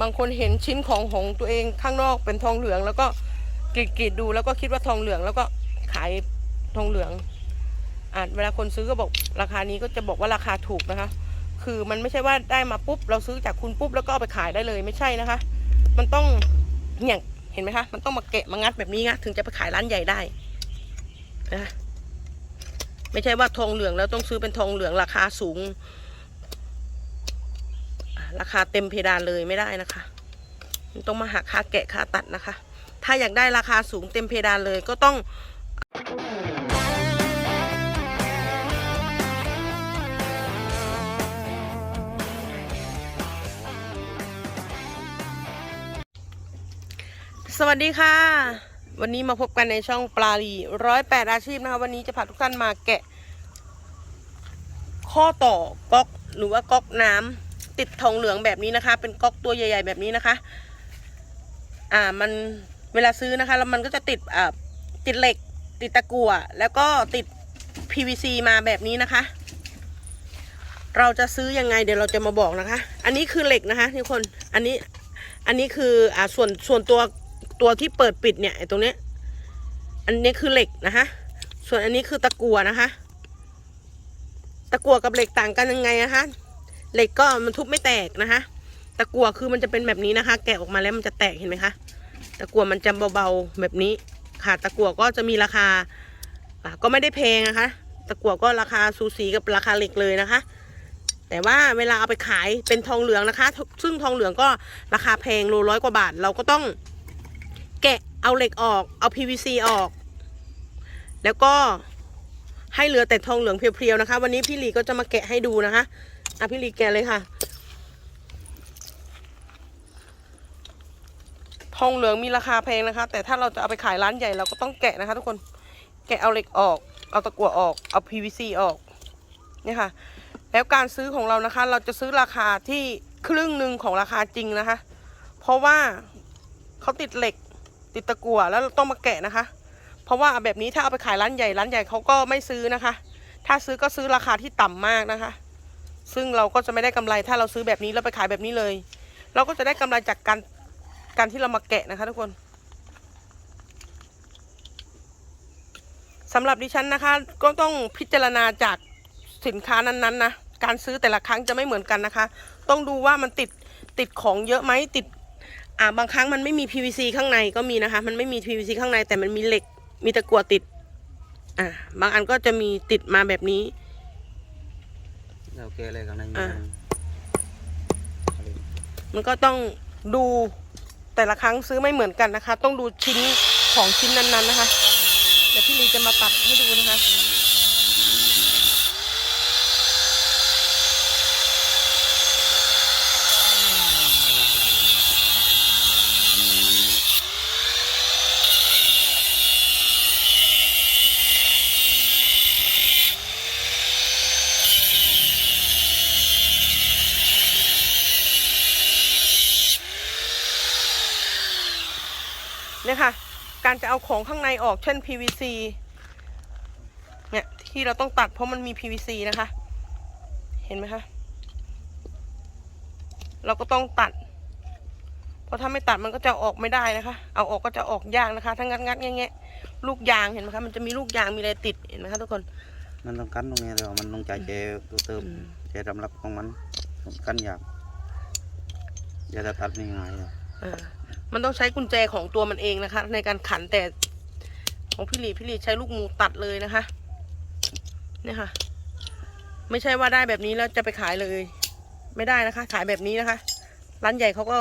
บางคนเห็นชิ้นของของตัวเองข้างนอกเป็นทองเหลือง แล้วก็กรีดกรีดดูแล้วก็คิดว่าทองเหลือง แล้วก็ขายทองเหลืองอ่าเวลาคนซื้อก็บอกราคานี้ก็จะบอกว่าราคาถูกนะคะ คือมันไม่ใช่ว่าได้มาปุ๊บ เราซื้อจากคุณปุ๊บแล้วก็เอาไปขายได้เลยไม่ใช่นะคะ มันต้องเนี่ยเห็นไหมคะ มันต้องมาเกะมางัดแบบนี้นะถึงจะไปขายร้านใหญ่ได้นะไม่ใช่ว่าทองเหลืองแล้วต้องซื้อเป็นทองเหลืองราคาสูง ราคาเต็มเพดานเลยไม่ได้นะคะ มันต้องมาหักค่าแกะค่าตัดนะคะ ถ้าอยากได้ราคาสูงเต็มเพดานเลยก็ต้องสวัสดีค่ะ วันนี้มาพบกันในช่องปลาลีร้อยแปดอาชีพนะคะ วันนี้จะพาทุกท่านมาแกะ ข้อต่อก๊อกหรือว่าก๊อกน้ำ ติดทองเหลืองแบบนี้นะคะ เป็นก๊อกตัวใหญ่ ๆ แบบนี้นะคะ อ่ามันเวลาซื้อนะคะ แล้วมันก็จะติดอ่าติดเหล็ก ติดตะกั่วแล้วก็ติด PVC มาแบบนี้นะคะ เราจะซื้อยังไง เดี๋ยวเราจะมาบอกนะคะ อันนี้คือเหล็กนะคะทุกคนอันนี้อันนี้คืออ่าส่วนส่วนตัวตัวที่เปิดปิดเนี่ยไอ้ตรงเนี้ยอันนี้คือเหล็กนะคะ ส่วนอันนี้คือตะกั่วนะคะ ตะกั่วกับเหล็กต่างกันยังไงนะคะ เหล็กก็มันทุบไม่แตกนะคะตะกั่วคือมันจะเป็นแบบนี้นะคะ แกะออกมาแล้วมันจะแตกเห็นไหมคะตะกั่วมันจะเบาๆแบบนี้ค่ะตะกั่วก็จะมีราคาก็ไม่ได้แพงนะคะ ตะกั่วก็ราคาสูสีกับราคาเหล็กเลยนะคะ แต่ว่าเวลาเอาไปขายเป็นทองเหลืองนะคะ ซึ่งทองเหลืองก็ราคาแพงโลร้อยกว่าบาท เราก็ต้องแกะเอาเหล็กออกเอา PVC ออก แล้วก็ให้เหลือแต่ทองเหลืองเพียวๆนะคะ วันนี้พี่หลีก็จะมาแกะให้ดูนะคะ อะพี่ลีแกะเลยค่ะ ทองเหลืองมีราคาแพงนะคะ แต่ถ้าเราจะเอาไปขายร้านใหญ่เราก็ต้องแกะนะคะ ทุกคน แกะเอาเหล็กออก เอาตะกั่วออก เอา PVC ออก เนี่ยค่ะ แล้วการซื้อของเรานะคะ เราจะซื้อราคาที่ครึ่งหนึ่งของราคาจริงนะคะ เพราะว่าเขาติดเหล็กติดตะกั่วแล้วเราต้องมาแกะนะคะ เพราะว่าแบบนี้ถ้าเอาไปขายร้านใหญ่ร้านใหญ่เขาก็ไม่ซื้อนะคะ ถ้าซื้อก็ซื้อราคาที่ต่ำมากนะคะ ซึ่งเราก็จะไม่ได้กำไรถ้าเราซื้อแบบนี้แล้วไปขายแบบนี้เลย เราก็จะได้กำไรจากการการที่เรามาแกะนะคะทุกคนสำหรับดิฉันนะคะ ก็ต้องพิจารณาจากสินค้านั้นๆนะการซื้อแต่ละครั้งจะไม่เหมือนกันนะคะ ต้องดูว่ามันติดติดของเยอะไหมติดอ่าบางครั้งมันไม่มี PVC ข้างในก็มีนะคะ มันไม่มี PVC ข้างในแต่มันมีเหล็กมีตะกั่วติด อ่าบางอันก็จะมีติดมาแบบนี้ โอเคเลยข้างในมีอ่าอะมันก็ต้องดูแต่ละครั้งซื้อไม่เหมือนกันนะคะ ต้องดูชิ้นของชิ้นนั้นๆนะคะ เดี๋ยวพี่ลีจะมาตัดให้ดูนะคะ เนี่ยค่ะ การจะเอาของข้างในออกเช่น PVC เนี่ยที่เราต้องตัดเพราะมันมี PVC นะคะ เห็นไหมคะ เราก็ต้องตัด เพราะถ้าไม่ตัดมันก็จะออกไม่ได้นะคะ เอาออกก็จะออกยากนะคะถ้างัดงัดๆแงะๆลูกยางเห็นไหมคะ มันจะมีลูกยางมีอะไรติดเห็นไหมคะทุกคน มันต้องกั้นตรงนี้เลยมันต้องจ่ายเจตัวเติมอืมเจสำหรับของมันกั้นยากอย่าจะตัดง่ายๆอะเออ มันต้องใช้กุญแจของตัวมันเองนะคะ ในการขันแต่ของพี่หลีพี่หลีใช้ลูกมูตัดเลยนะคะ เนี่ยค่ะ ไม่ใช่ว่าได้แบบนี้แล้วจะไปขายเลย ไม่ได้นะคะ ขายแบบนี้นะคะ ร้านใหญ่เขาก็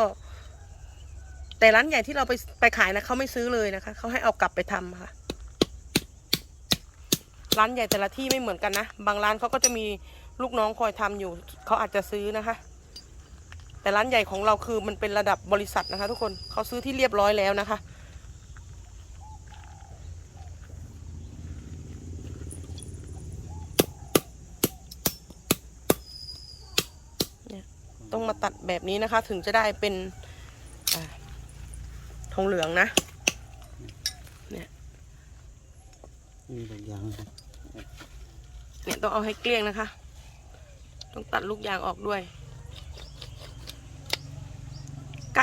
แต่ร้านใหญ่ที่เราไปไปขายนะเขาไม่ซื้อเลยนะคะเขาให้เอากลับไปทำค่ะ ร้านใหญ่แต่ละที่ไม่เหมือนกันนะบางร้านเขาก็จะมีลูกน้องคอยทำอยู่เขาอาจจะซื้อนะคะ แต่ร้านใหญ่ของเราคือมันเป็นระดับบริษัทนะคะ ทุกคนเขาซื้อที่เรียบร้อยแล้วนะคะเนี่ยต้องมาตัดแบบนี้นะคะ ถึงจะได้เป็นอาทองเหลืองนะมีบางอย่างครับเนี่ยต้องเอาให้เกลี้ยงนะคะ ต้องตัดลูกยางออกด้วย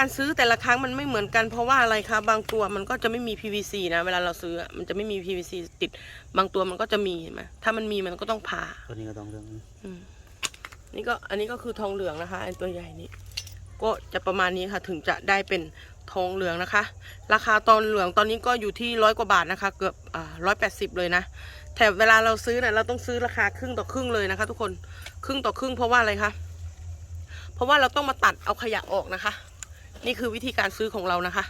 การซื้อแต่ละครั้งมันไม่เหมือนกันเพราะว่าอะไรคะบางตัวมันก็จะไม่มี PVC นะ เวลาเราซื้ออะมันจะไม่มี PVC ติด บางตัวมันก็จะมีเห็นไหมถ้ามันมีมันก็ต้องผ่าตัวนี้ก็ต้องเรื่องนี้นี่ก็อันนี้ก็คือทองเหลืองนะคะไอ้ตัวใหญ่นี้ ก็จะประมาณนี้ค่ะ ถึงจะได้เป็นทองเหลืองนะคะ ราคาตอนเหลืองตอนนี้ก็อยู่ที่ร้อยกว่าบาทนะคะ เกือบอ่าร้อยแปดสิบเลยนะแต่เวลาเราซื้อเนี่ยเราต้องซื้อราคาครึ่งต่อครึ่งเลยนะคะ ทุกคนครึ่งต่อครึ่งเพราะว่าอะไรคะเพราะว่าเราต้องมาตัดเอาขยะออกนะคะ นี่คือวิธีการซื้อของเรานะคะ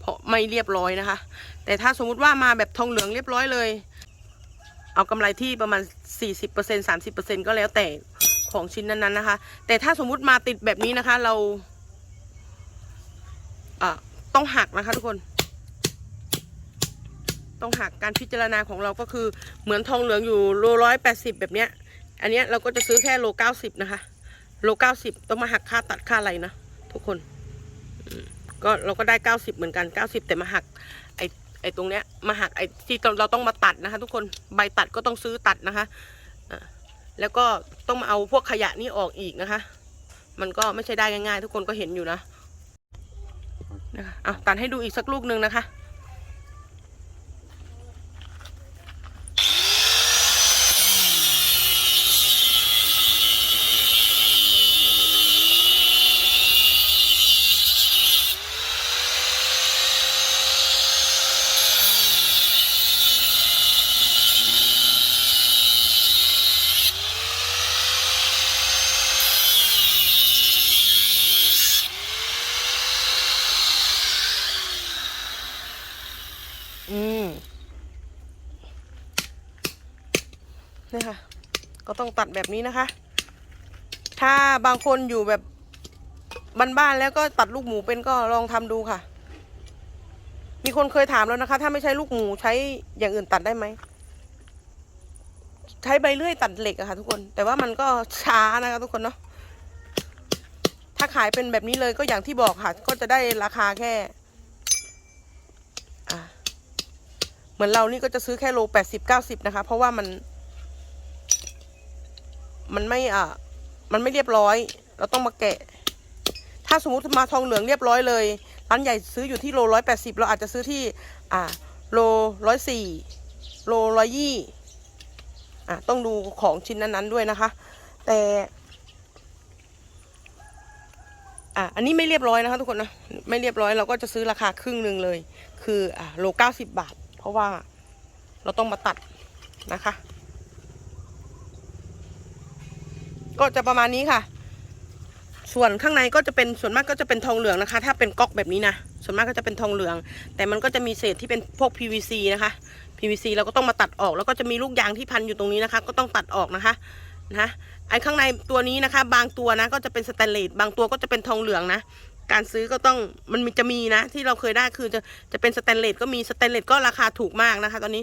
เพราะไม่เรียบร้อยนะคะ แต่ถ้าสมมุติว่ามาแบบทองเหลืองเรียบร้อยเลย เอากำไรที่ประมาณ 40% 30%ก็แล้วแต่ของชิ้นนั้นๆนะคะ แต่ถ้าสมมุติมาติดแบบนี้นะคะ เราต้องหักนะคะทุกคน ต้องหักการพิจารณาของเราก็คือเหมือนทองเหลืองอยู่โลร้อยแปดสิบแบบเนี้ย อันเนี้ยเราก็จะซื้อแค่โลเก้าสิบนะคะ โลเก้าสิบต้องมาหักค่าตัดค่าอะไรนะทุกคน ก็เราก็ได้เก้าสิบเหมือนกันเก้าสิบแต่มาหักไอไอตรงเนี้ยมาหักไอที่เราต้องมาตัดนะคะ ทุกคนใบตัดก็ต้องซื้อตัดนะคะอะแล้วก็ต้องมาเอาพวกขยะนี่ออกอีกนะคะ มันก็ไม่ใช่ได้ง่ายๆ ทุกคนก็เห็นอยู่นะนะคะเอาตัดให้ดูอีกสักลูกหนึ่งนะคะ อืม นี่ค่ะ ก็ต้องตัดแบบนี้นะคะ ถ้าบางคนอยู่แบบบ้านๆแล้วก็ตัดลูกหมูเป็นก็ลองทำดูค่ะ มีคนเคยถามแล้วนะคะ ถ้าไม่ใช้ลูกหมูใช้อย่างอื่นตัดได้ไหมใช้ใบเลื่อยตัดเหล็กอะค่ะ ทุกคน แต่ว่ามันก็ช้านะคะทุกคนเนาะถ้าขายเป็นแบบนี้เลยก็อย่างที่บอกค่ะ ก็จะได้ราคาแค่เหมือนเรานี่ก็จะซื้อแค่โลแปดสิบเก้าสิบนะคะ เพราะว่ามัน มันไม่อ่ามันไม่เรียบร้อย เราต้องมาแกะ ถ้าสมมติมาทองเหลืองเรียบร้อยเลยร้านใหญ่ซื้ออยู่ที่โลร้อยแปดสิบเราอาจจะซื้อที่ อ่า โลร้อยสี่โลร้อยยี่อ่าต้องดูของชิ้นนั้นๆด้วยนะคะ แต่อะอันนี้ไม่เรียบร้อยนะคะทุกคนนะไม่เรียบร้อยเราก็จะซื้อราคาครึ่งหนึ่งเลย คืออ่าโลเก้าสิบบาท เพราะว่าเราต้องมาตัดนะคะ ก็จะประมาณนี้ค่ะ ส่วนข้างในก็จะเป็นส่วนมากก็จะเป็นทองเหลืองนะคะ ถ้าเป็นก๊อกแบบนี้นะส่วนมากก็จะเป็นทองเหลือง แต่มันก็จะมีเศษที่เป็นพวก PVC นะคะ PVC เราก็ต้องมาตัดออก แล้วก็จะมีลูกยางที่พันอยู่ตรงนี้นะคะ ก็ต้องตัดออกนะคะนะไอ้ข้างในตัวนี้นะคะ บางตัวนะก็จะเป็นสแตนเลสบางตัวก็จะเป็นทองเหลืองนะการซื้อก็ต้องมันมีจะมีนะ ที่เราเคยได้คือจะจะเป็นสแตนเลสก็มีสแตนเลสก็ราคาถูกมากนะคะ ตอนนี้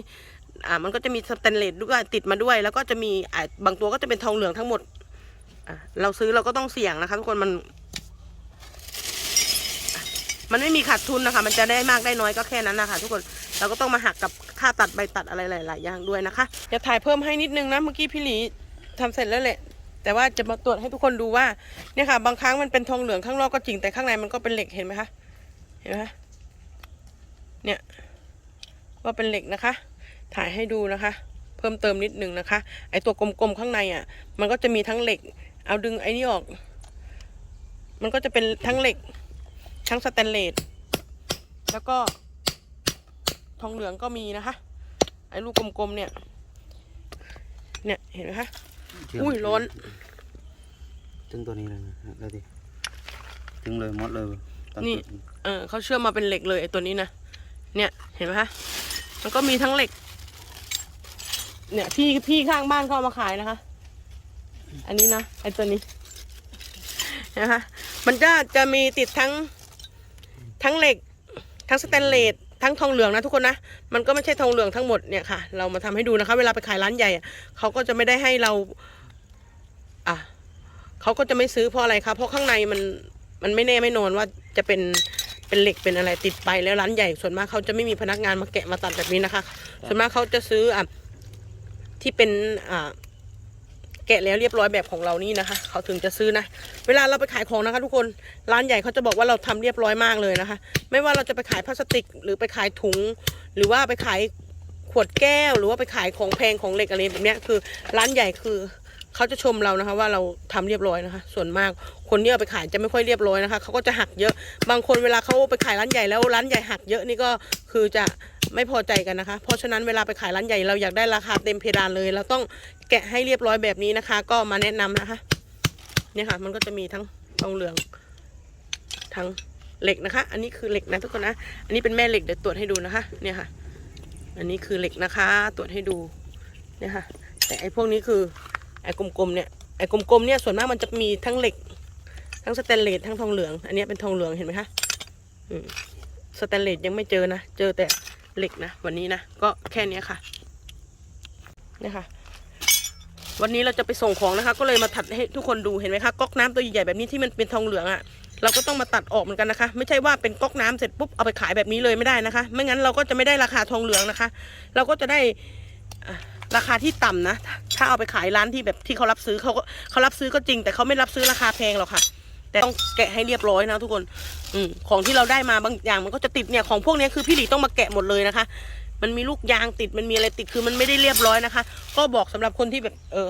อ่ามันก็จะมีสแตนเลสด้วยติดมาด้วย แล้วก็จะมีอ่าบางตัวก็จะเป็นทองเหลืองทั้งหมด เราซื้อเราก็ต้องเสี่ยงนะคะทุกคนมัน มันไม่มีขาดทุนนะคะ มันจะได้มากได้น้อยก็แค่นั้นนะคะ ทุกคนเราก็ต้องมาหักกับค่าตัดใบตัดอะไรหลาย ๆ อย่างด้วยนะคะจะถ่ายเพิ่มให้นิดนึงนะเมื่อกี้พี่หลีทำเสร็จแล้วแหละแต่ว่าจะมาตรวจให้ทุกคนดูว่าเนี่ยค่ะบางครั้งมันเป็นทองเหลืองข้างนอกก็จริงแต่ข้างในมันก็เป็นเหล็กเห็นไหมคะเห็นไหมเนี่ยว่าเป็นเหล็กนะคะ ถ่ายให้ดูนะคะ เพิ่มเติมนิดนึงนะคะ ไอตัวกลมๆข้างในอะ มันก็จะมีทั้งเหล็ก เอาดึงไอ้นี่ออก มันก็จะเป็นทั้งเหล็ก ทั้งสแตนเลส แล้วก็ ทองเหลืองก็มีนะคะ ไอ้ลูกกลมๆเนี่ย เนี่ยเห็นไหมคะ อุ้ยร้อน ถึงตัวนี้เลยนะแล้วดิถึงเลยหมดเลยตอนี่จุดเออเขาเชื่อมมาเป็นเหล็กเลยไอ้ตัวนี้นะ เนี่ยเห็นไหมคะมันก็มีทั้งเหล็ก เนี่ยพี่พี่ข้างบ้านเขาเอามาขายนะคะ อันนี้นะไอตัวนี้นะคะมันจะจะมีติดทั้งทั้งเหล็ก ทั้งสแตนเลสทั้งทองเหลืองนะทุกคนนะมันก็ไม่ใช่ทองเหลืองทั้งหมดเนี่ยค่ะ เรามาทำให้ดูนะคะ เวลาไปขายร้านใหญ่เขาก็จะไม่ได้ให้เรา อะเขาก็จะไม่ซื้อเพราะอะไรคะเพราะข้างในมันมันไม่แน่ไม่นอนว่าจะเป็นเป็นเหล็กเป็นอะไรติดไปแล้วร้านใหญ่ส่วนมากเขาจะไม่มีพนักงานมาแกะมาตัดแบบนี้นะคะ ส่วนมากเขาจะซื้ออะที่เป็นอ่า แกะแล้วเรียบร้อยแบบของเรานี่นะคะ เขาถึงจะซื้อนะ เวลาเราไปขายของนะคะ ทุกคนร้านใหญ่เขาจะบอกว่าเราทำเรียบร้อยมากเลยนะคะ ไม่ว่าเราจะไปขายพลาสติก หรือไปขายถุง หรือว่าไปขายขวดแก้ว หรือว่าไปขายของแพงของเหล็กอะไรแบบนี้คือร้านใหญ่คือเขาจะชมเรานะคะ ว่าเราทำเรียบร้อยนะคะ ส่วนมากคนที่เอาไปขายจะไม่ค่อยเรียบร้อยนะคะเขาก็จะหักเยอะ บางคนเวลาเขาไปขายร้านใหญ่แล้วร้านใหญ่หักเยอะนี่ก็คือจะ ไม่พอใจกันนะคะ เพราะฉะนั้นเวลาไปขายร้านใหญ่เราอยากได้ราคาเต็มเพดานเลย เราต้องแกะให้เรียบร้อยแบบนี้นะคะ ก็มาแนะนำนะคะเนี่ยค่ะมันก็จะมีทั้งทองเหลือง ทั้งเหล็กนะคะ อันนี้คือเหล็กนะทุกคนนะ อันนี้เป็นแม่เหล็กเดี๋ยวตรวจให้ดูนะคะ เนี่ยค่ะ อันนี้คือเหล็กนะคะ ตรวจให้ดู เนี่ยค่ะ แต่ไอ้พวกนี้คือไอ้กลมๆเนี่ย ไอ้กลมๆเนี่ยส่วนมากมันจะมีทั้งเหล็ก ทั้งสแตนเลส ทั้งทองเหลือง อันนี้เป็นทองเหลืองเห็นไหมคะสแตนเลสยังไม่เจอนะ เจอแต่ เหล็กนะ วันนี้นะ ก็แค่นี้ค่ะเนี่ยค่ะ วันนี้เราจะไปส่งของนะคะ ก็เลยมาตัดให้ทุกคนดูเห็นไหมคะก๊อกน้ำตัวใหญ่ๆแบบนี้ที่มันเป็นทองเหลืองอะ่ะเราก็ต้องมาตัดออกเหมือนกันนะคะ ไม่ใช่ว่าเป็นก๊อกน้ำเสร็จปุ๊บเอาไปขายแบบนี้เลยไม่ได้นะคะ ไม่งั้นเราก็จะไม่ได้ราคาทองเหลืองนะคะ เราก็จะได้ราคาที่ต่ำนะ ถ้าเอาไปขายร้านที่แบบที่เขารับซื้อเขาก็เขารับซื้อก็จริง แต่เขาไม่รับซื้อราคาแพงหรอกค่ะ แต่ต้องแกะให้เรียบร้อยนะทุกคน อืมของที่เราได้มาบางอย่างมันก็จะติดเนี่ยของพวกนี้คือพี่หลีต้องมาแกะหมดเลยนะคะ มันมีลูกยางติดมันมีอะไรติดคือมันไม่ได้เรียบร้อยนะคะ ก็บอกสำหรับคนที่แบบ เออ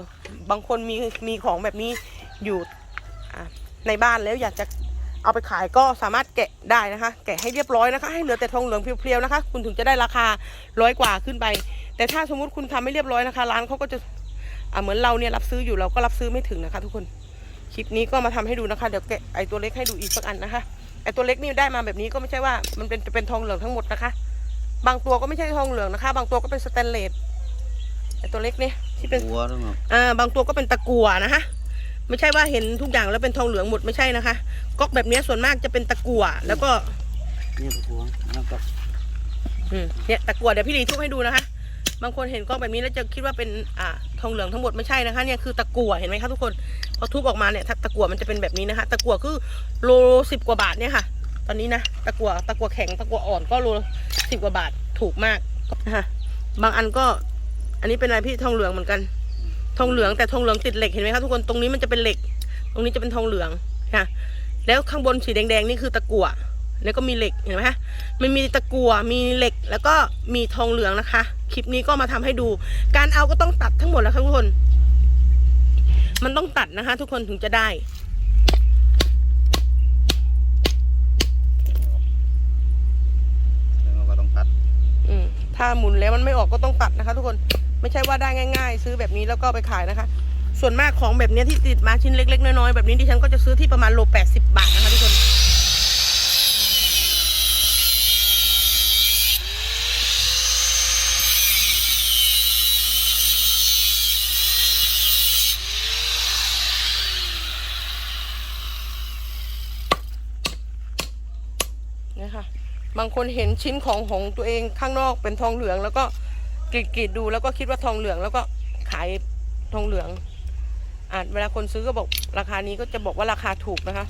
บางคนมีมีของแบบนี้อยู่ในบ้านแล้วอยากจะเอาไปขายก็สามารถแกะได้นะคะ แกะให้เรียบร้อยนะคะ ให้เหลือแต่ทองเหลืองเพียวๆนะคะ คุณถึงจะได้ราคาร้อยกว่าขึ้นไป แต่ถ้าสมมุติคุณทำไม่เรียบร้อยนะคะ ร้านเขาก็จะเหมือนเราเนี่ยรับซื้ออยู่เราก็รับซื้อไม่ถึงนะคะ ทุกคน คลิปนี้ก็มาทำให้ดูนะคะ เดี๋ยวแกะไอตัวเล็กให้ดูอีกสักอันนะคะ ไอตัวเล็กนี่ได้มาแบบนี้ก็ไม่ใช่ว่ามันเป็นเป็นทองเหลืองทั้งหมดนะคะ บางตัวก็ไม่ใช่ทองเหลืองนะคะ บางตัวก็เป็นสแตนเลส ไอตัวเล็กนี่ที่เป็นหัวด้วยมั้งอ่า บางตัวก็เป็นตะกั่วนะคะ ไม่ใช่ว่าเห็นทุกอย่างแล้วเป็นทองเหลืองหมดไม่ใช่นะคะ ก๊อกแบบนี้ส่วนมากจะเป็นตะกั่วแล้วก็นี่ตัวหัวแล้วก็อืมเนี่ยตะกั่วเดี๋ยวพี่ลีทุบให้ดูนะคะ บางคนเห็นกล้องแบบนี้แล้วจะคิดว่าเป็นอ่าทองเหลืองทั้งหมดไม่ใช่นะคะเนี่ยคือตะกั่วเห็นไหมคะทุกคนพอทุบออกมาเนี่ยตะกั่วมันจะเป็นแบบนี้นะคะ ตะกั่วคือโลสิบกว่าบาทเนี่ยค่ะ ตอนนี้นะตะกั่วตะกั่วแข็งตะกั่วอ่อนก็โลสิบกว่าบาทถูกมากนะคะบางอันก็ อันนี้เป็นอะไรพี่ทองเหลืองเหมือนกัน ทองเหลืองแต่ทองเหลืองติดเหล็กเห็นไหมคะทุกคนตรงนี้มันจะเป็นเหล็ก ตรงนี้จะเป็นทองเหลืองค่ะแล้วข้างบนสีแดงๆนี่คือตะกั่วแล้วก็มีเหล็กเห็นไหมคะมันมีตะกั่วมีเหล็กแล้วก็มีทองเหลืองนะคะ คลิปนี้ก็มาทำให้ดู การเอาก็ต้องตัดทั้งหมดแล้วค่ะทุกคน มันต้องตัดนะคะ ทุกคนถึงจะได้แล้วเราก็ต้องตัดอืมถ้าหมุนแล้วมันไม่ออกก็ต้องตัดนะคะ ทุกคนไม่ใช่ว่าได้ง่าย ๆ ซื้อแบบนี้แล้วก็ไปขายนะคะ ส่วนมากของแบบเนี้ยที่ติดมาชิ้นเล็ก ๆ น้อยๆแบบนี้ดิฉันก็จะซื้อที่ประมาณโลแปดสิบบาท นะคะทุกคนเนี่ยค่ะบางคนเห็นชิ้นของของตัวเองข้างนอกเป็นทองเหลือง แล้วก็กรีดกรีดดูแล้วก็คิดว่าทองเหลือง แล้วก็ขายทองเหลืองอ่าเวลาคนซื้อก็บอกราคานี้ก็จะบอกว่าราคาถูกนะคะ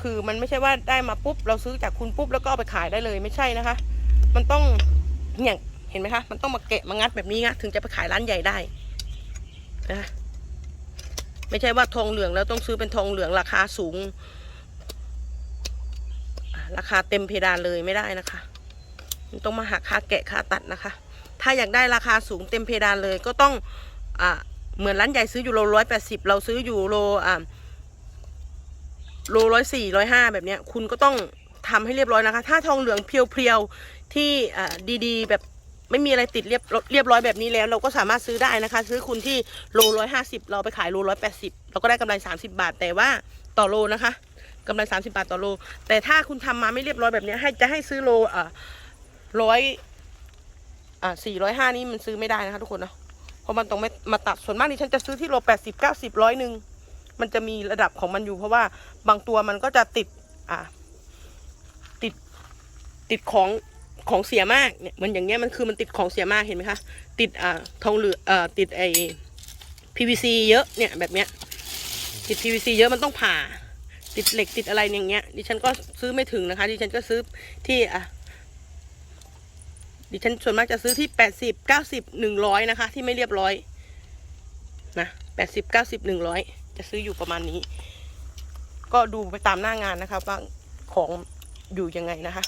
คือมันไม่ใช่ว่าได้มาปุ๊บ เราซื้อจากคุณปุ๊บแล้วก็เอาไปขายได้เลยไม่ใช่นะคะ มันต้องเนี่ยเห็นไหมคะ มันต้องมาแกะมางัดแบบนี้นะถึงจะไปขายร้านใหญ่ได้นะไม่ใช่ว่าทองเหลืองแล้วต้องซื้อเป็นทองเหลืองราคาสูง ราคาเต็มเพดานเลยไม่ได้นะคะ มันต้องมาหักค่าแกะค่าตัดนะคะ ถ้าอยากได้ราคาสูงเต็มเพดานเลยก็ต้องอ่าเหมือนร้านใหญ่ซื้ออยู่โลร้อยแปดสิบเราซื้ออยู่โลอ่าโลร้อยสี่ร้อยห้าแบบเนี้ย คุณก็ต้องทำให้เรียบร้อยนะคะ ถ้าทองเหลืองเพียวๆที่อ่าดีๆ แบบไม่มีอะไรติดเรียบเรียบร้อยแบบนี้แล้ว เราก็สามารถซื้อได้นะคะ ซื้อคุณที่โลร้อยห้าสิบเราไปขายโลร้อยแปดสิบเราก็ได้กำไรสามสิบาทแต่ว่าต่อโลนะคะ กำไรสามสิบาทต่อโล แต่ถ้าคุณทำมาไม่เรียบร้อยแบบเนี้ยให้จะให้ซื้อโลอะร้อยอ่าสี่ร้อยห้านี่มันซื้อไม่ได้นะคะทุกคนเนาะเพราะมันต้องไม่มาตัดส่วนมากดิฉันจะซื้อที่โลแปดสิบเก้าสิบร้อยหนึ่งมันจะมีระดับของมันอยู่ เพราะว่าบางตัวมันก็จะติดอ่าติดติดของของเสียมากเนี่ยมันอย่างเงี้ยมันคือมันติดของเสียมากเห็นไหมคะ ติดอ่าทองเหลืองอ่อติดไอ PVC เยอะเนี่ยแบบเนี้ยติด PVC เยอะมันต้องผ่า ติดเหล็กติดอะไรอย่างเงี้ย ดิฉันก็ซื้อไม่ถึงนะคะ ดิฉันก็ซื้อที่อะดิฉันส่วนมากจะซื้อที่แปดสิบเก้าสิบหนึ่งร้อยนะคะ ที่ไม่เรียบร้อยนะแปดสิบเก้าสิบหนึ่งร้อยจะซื้ออยู่ประมาณนี้ ก็ดูไปตามหน้างานนะคะว่าของอยู่ยังไงนะคะ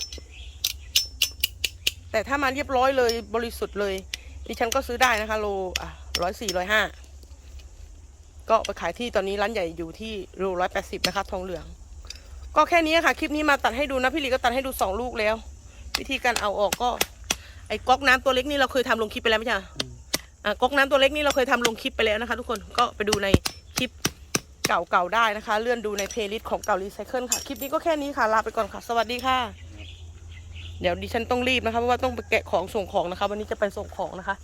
แต่ถ้ามาเรียบร้อยเลยบริสุทธิ์เลย ดิฉันก็ซื้อได้นะคะ โลอะร้อยสี่ร้อยห้า ก็ไปขายที่ตอนนี้ร้านใหญ่อยู่ที่โลร้อยแปดสิบนะคะทองเหลือง ก็แค่นี้ค่ะ คลิปนี้มาตัดให้ดูนะพี่หลีก็ตัดให้ดูสองลูกแล้ว วิธีการเอาออกก็ ไอ้ก๊อกน้ำตัวเล็กนี่เราเคยทำลงคลิปไปแล้วไม่ใช่เหรออืมอะก๊อกน้ำตัวเล็กนี่เราเคยทำลงคลิปไปแล้วนะคะ ทุกคนก็ไปดูในคลิปเก่าๆได้นะคะ เลื่อนดูในเพลย์ลิสต์ของเก่ารีไซเคิลค่ะคลิปนี้ก็แค่นี้ค่ะลาไปก่อนค่ะ สวัสดีค่ะ เดี๋ยวดิฉันต้องรีบนะคะเพราะว่าต้องไปแกะของส่งของนะคะ วันนี้จะไปส่งของนะคะ